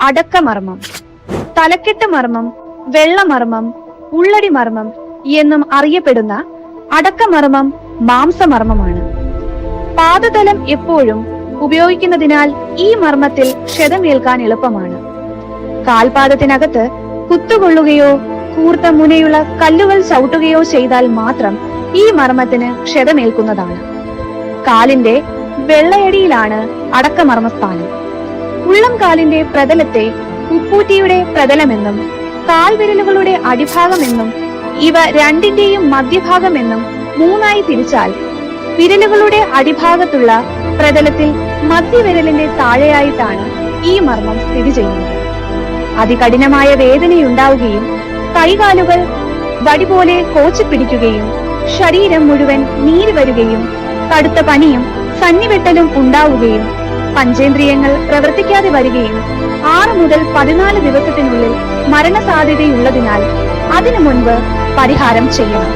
അടക്കമർമ്മം. തലക്കെട്ട് മർമ്മം വെള്ളമർമ്മം ഉള്ളടി മർമ്മം എന്നും അറിയപ്പെടുന്ന അടക്കമർമ്മം മാംസമർമ്മമാണ്. പാദതലം എപ്പോഴും ഉപയോഗിക്കുന്നതിനാൽ ഈ മർമ്മത്തിൽ ക്ഷതമേൽക്കാൻ എളുപ്പമാണ്. കാൽപാദത്തിനകത്ത് കുത്തുകൊള്ളുകയോ കൂർത്ത മുനയുള്ള കല്ലുകൾ ചവിട്ടുകയോ ചെയ്താൽ മാത്രം ഈ മർമ്മത്തിന് ക്ഷതമേൽക്കുന്നതാണ്. കാലിന്റെ വെള്ളയടിയിലാണ് അടക്കമർമ്മസ്ഥാനം. ഉള്ളം കാലിന്റെ പ്രതലത്തെ ഉപ്പൂറ്റിയുടെ പ്രതലമെന്നും കാൽവിരലുകളുടെ അടിഭാഗമെന്നും ഇവ രണ്ടിന്റെയും മധ്യഭാഗമെന്നും മൂന്നായി തിരിച്ചാൽ വിരലുകളുടെ അടിഭാഗത്തുള്ള പ്രതലത്തിൽ മധ്യവിരലിന്റെ താഴെയായിട്ടാണ് ഈ മർമ്മം സ്ഥിതി ചെയ്യുന്നത്. അതികഠിനമായ വേദനയുണ്ടാവുകയും കൈകാലുകൾ വടി പോലെ കോച്ചു പിടിക്കുകയും ശരീരം മുഴുവൻ നീര് വരികയും കടുത്ത പനിയും സന്നിവെട്ടലും ഉണ്ടാവുകയും പഞ്ചേന്ദ്രിയങ്ങൾ പ്രവർത്തിക്കാതെ വരികയും ആറ് മുതൽ പതിനാല് ദിവസത്തിനുള്ളിൽ മരണസാധ്യതയുള്ളതിനാൽ അതിനു മുൻപ് പരിഹാരം ചെയ്യണം.